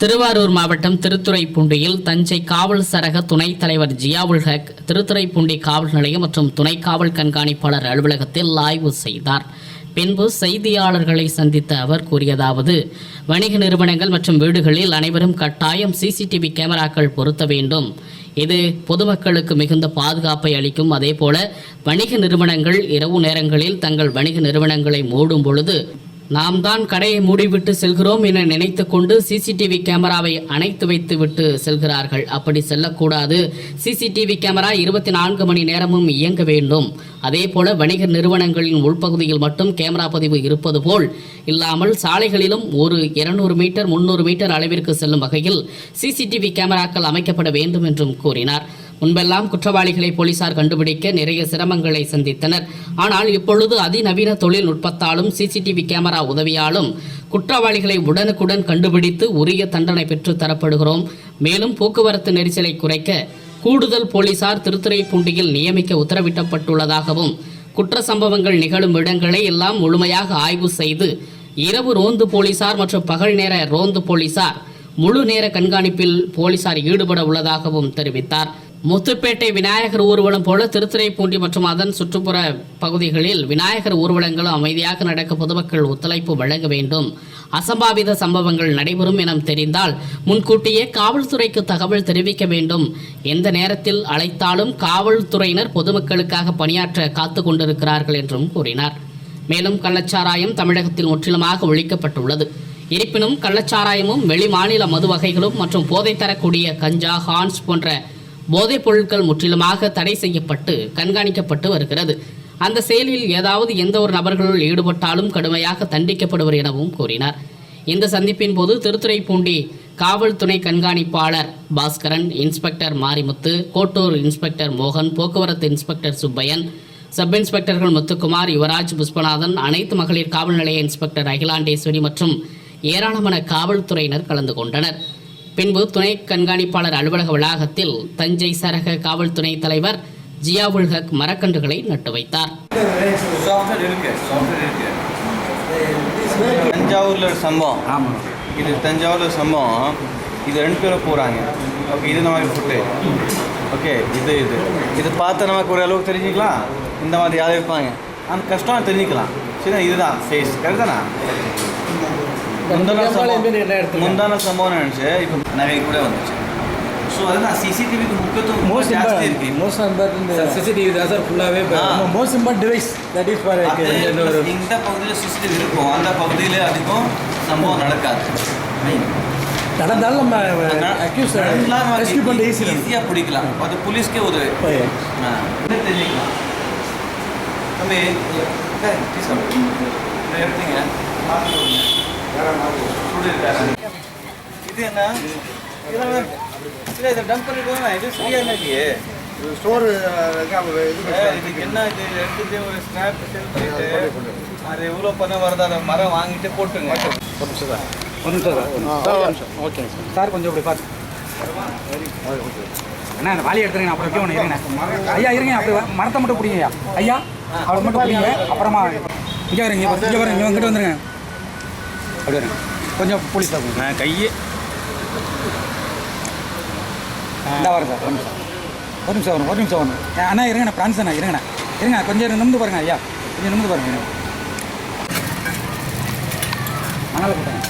திருவாரூர் மாவட்டம் திருத்துறைப்பூண்டியில் தஞ்சை காவல் சரக துணைத் தலைவர் ஜியாவுல் ஹக் திருத்துறைப்பூண்டி காவல் நிலையம் மற்றும் துணை காவல் கண்காணிப்பாளர் அலுவலகத்தில் ஆய்வு செய்தார். பின்பு செய்தியாளர்களை சந்தித்த அவர் கூறியதாவது வணிக நிறுவனங்கள் மற்றும் வீடுகளில் அனைவரும் கட்டாயம் சிசிடிவி கேமராக்கள் பொருத்த வேண்டும். இது பொதுமக்களுக்கு மிகுந்த பாதுகாப்பை அளிக்கும். அதேபோல வணிக நிறுவனங்கள் இரவு நேரங்களில் தங்கள் வணிக நிறுவனங்களை மூடும் பொழுது நாம் தான் கடையை மூடிவிட்டு செல்கிறோம் என நினைத்து கொண்டு சிசிடிவி கேமராவை அணைத்து வைத்து விட்டு செல்கிறார்கள். அப்படி செல்லக்கூடாது. சிசிடிவி கேமரா இருபத்தி நான்கு மணி நேரமும் இயங்க வேண்டும். அதே போல வணிக நிறுவனங்களின் உள்பகுதியில் மட்டும் கேமரா பதிவு இருப்பது போல் இல்லாமல் சாலைகளிலும் ஒரு இருநூறு மீட்டர் முன்னூறு மீட்டர் அளவிற்கு செல்லும் வகையில் சிசிடிவி கேமராக்கள் அமைக்கப்பட வேண்டும் என்றும் கூறினார். முன்பெல்லாம் குற்றவாளிகளை போலீசார் கண்டுபிடிக்க நிறைய சிரமங்களை சந்தித்தனர். ஆனால் இப்பொழுது அதிநவீன தொழில்நுட்பத்தாலும் சிசிடிவி கேமரா உதவியாலும் குற்றவாளிகளை உடனுக்குடன் கண்டுபிடித்து உரிய தண்டனை பெற்று தரப்படுகிறோம். மேலும் போக்குவரத்து நெரிசலை குறைக்க கூடுதல் போலீசார் திருத்துறைப்பூண்டியில் நியமிக்க உத்தரவிடப்பட்டுள்ளதாகவும் குற்ற சம்பவங்கள் நிகழும் இடங்களை எல்லாம் முழுமையாக ஆய்வு செய்து இரவு ரோந்து போலீசார் மற்றும் பகல் நேர ரோந்து போலீசார் முழு நேர கண்காணிப்பில் போலீசார் ஈடுபட உள்ளதாகவும் தெரிவித்தார். முத்துப்பேட்டை விநாயகர் ஊர்வலம் போல திருத்துறைப்பூண்டி மற்றும் அதன் சுற்றுப்புற பகுதிகளில் விநாயகர் ஊர்வலங்களும் அமைதியாக நடக்க பொதுமக்கள் ஒத்துழைப்பு வழங்க வேண்டும். அசம்பாவித சம்பவங்கள் நடைபெறும் என தெரிந்தால் முன்கூட்டியே காவல்துறைக்கு தகவல் தெரிவிக்க வேண்டும். எந்த நேரத்தில் அழைத்தாலும் காவல்துறையினர் பொதுமக்களுக்காக பணியாற்ற காத்து கொண்டிருக்கிறார்கள் என்றும் கூறினார். மேலும் கள்ளச்சாராயம் தமிழகத்தில் முற்றிலுமாக ஒழிக்கப்பட்டுள்ளது. இருப்பினும் கள்ளச்சாராயமும் வெளிமாநில மது வகைகளும் மற்றும் போதை தரக்கூடிய கஞ்சா ஹான்ஸ் போன்ற போதைப் பொருட்கள் முற்றிலுமாக தடை செய்யப்பட்டு கண்காணிக்கப்பட்டு வருகிறது. அந்த செயலில் ஏதாவது எந்த ஒரு நபர்களுள் ஈடுபட்டாலும் கடுமையாக தண்டிக்கப்படுவர் எனவும் கூறினார். இந்த சந்திப்பின் போது திருத்துறைப்பூண்டி காவல் துணை கண்காணிப்பாளர் பாஸ்கரன் இன்ஸ்பெக்டர் மாரிமுத்து கோட்டூர் இன்ஸ்பெக்டர் மோகன் போக்குவரத்து இன்ஸ்பெக்டர் சுப்பையன் சப் இன்ஸ்பெக்டர்கள் முத்துக்குமார் யுவராஜ் புஷ்பநாதன் அனைத்து மகளிர் காவல் நிலைய இன்ஸ்பெக்டர் அகிலாண்டேஸ்வரி மற்றும் ஏராளமான காவல்துறையினர் கலந்து கொண்டனர். பின்பு துணை கண்காணிப்பாளர் அலுவலக வளாகத்தில் தஞ்சை சரக காவல் துணை தலைவர் ஜியாவுல் ஹக் மரக்கன்றுகளை நட்டு வைத்தார். சாஃப்ட்வேர் இருக்கு சாஃப்ட்வேர் இருக்கு. தஞ்சாவூரில் ஒரு சம்பவம். இது தஞ்சாவூரில் சம்பவம். இது ரெண்டு பேரும் போகிறாங்க ஓகே இது நமக்கு ஃபுட்டு ஓகே இது இது. இது பார்த்து நமக்கு ஒரு அளவுக்கு தெரிஞ்சுக்கலாம். இந்த மாதிரி யாரும் இருப்பாங்க. அந்த கஷ்டம் தெரிஞ்சுக்கலாம். சரி இதுதான் ஃபேஸ் கரெக்ட் தானே? முந்தான சம்பவம். முந்தான சம்பவம் நினச்சி இப்போ நவீன கூட வந்துச்சு. ஸோ அதுதான் சிசிடிவிக்கு முக்கியத்துவம் மோஸ்ட் ஜாஸ்தி இருக்கு. மோஸ்ட் இம்பார்ட்டன்ட் சிசிடிவி தான் சார் ஃபுல்லாகவே. Most important device that is for இந்த பகுதியில் சிசிடிவி இருக்கும். அந்த பகுதியில் அதிகம் சம்பவம் நடக்காது. நடந்தாலும் நம்ம அக்யூஸ் ரெஸ்கியூ பண்ண ஈஸி ஈஸியாக பிடிக்கலாம். அது போலீஸ்க்கே இது தெரிஞ்சுக்கலாம்? தம்பி. இதை என்ன? இல்லை இதை டம்ப் பண்ணிட்டு இது இல்லையே ஸ்டோர் இதுக்கு என்ன இது? எடுத்துட்டு ஒரு செல் பண்ணிட்டு அது எவ்வளோ பணம் வருதோ? அதை மரம் வாங்கிட்டு போட்டுங்க ஒரு நிமிஷம் சார். Okay sir. கொஞ்சம் இப்படி பார்த்து அண்ணா அந்த வாலி எடுத்துருங்க அப்புறம் வைக்க ஒன்று இருங்க. ஐயா இருங்க அப்படி மரத்தை மட்டும் பிடிங்க ஐயா. ஐயா அவர் மட்டும் பிடிங்க. அப்புறமா இங்கே வரீங்க இங்கே வரீங்க இங்கே வந்துட்டு வந்துருங்க. அப்படி வரீங்க கொஞ்சம் போலீஸ் ஆகும் நான் கையே. இந்த வரேன் சார் ஒரு நிமிஷம். ஒரு நிமிஷம் வரும் ஒரு நிமிஷம் வரும். அண்ணா இருங்கண்ணா பிரான்ஸ் அண்ணா இருங்கண்ணா. இருங்க கொஞ்சம் நிமிந்து பாருங்க ஐயா. கொஞ்சம் நிமிந்து பாருங்க மணல் போட்டாங்க